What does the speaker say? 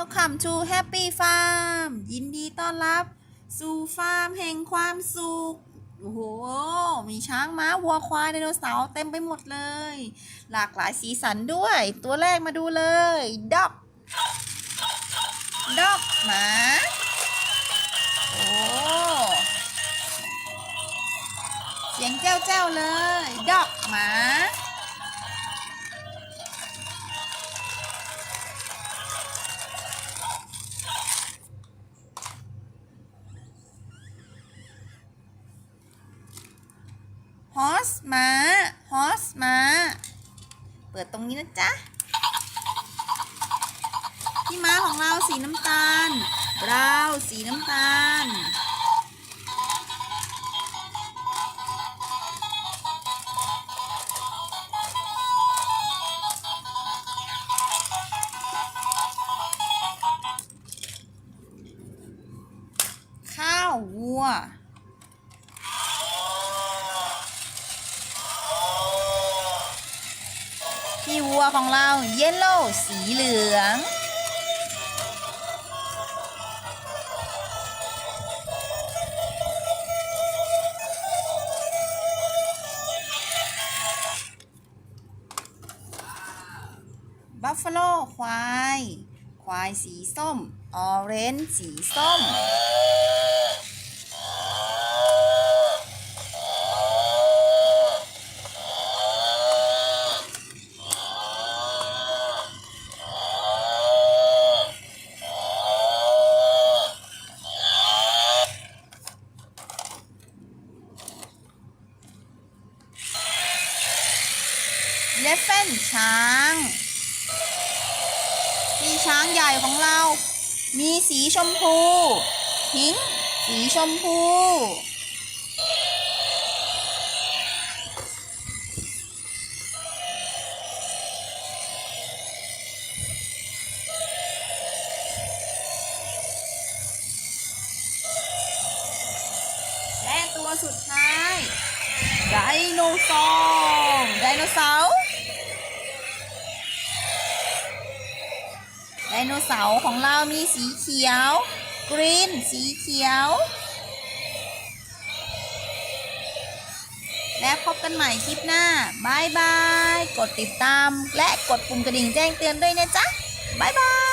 Welcome to Happy Farm ยินดีต้อนรับ สู่ฟาร์มแห่งความสุข โอ้โห มีช้างม้าวัวควายไดโนเสาร์เต็มไปหมดเลย หลากหลายสีสันด้วย ตัวแรกมาดูเลยด็อกด็อกหมาโอ้เสียงแจ้วแจ้วๆเลยด็อกหมา ฮอสม้าฮอสม้า เปิดตรงนี้นะจ๊ะพี่ม้าของเราสีน้ำตาลบราวน์สีน้ำตาล ข้าววัว พี่วัวของเราเยลโล่สีเหลือง บัฟฟาโลควาย ควายสีส้ม ออเรนจ์สีส้ม เลฟเฟนช้างพี่ช้างใหญ่ของเรา มีสีชมพูพิงสีชมพู และตัวสุดท้ายไดโนเสาร์ไดโนเสาร์ โนเสาร์ของเรามีสีเขียวกรีนสีเขียว และพบกันใหม่คลิปหน้าบายบาย กดติดตาม และกดปุ่มกระดิ่งแจ้งเตือนด้วยนะจ๊ะบายบาย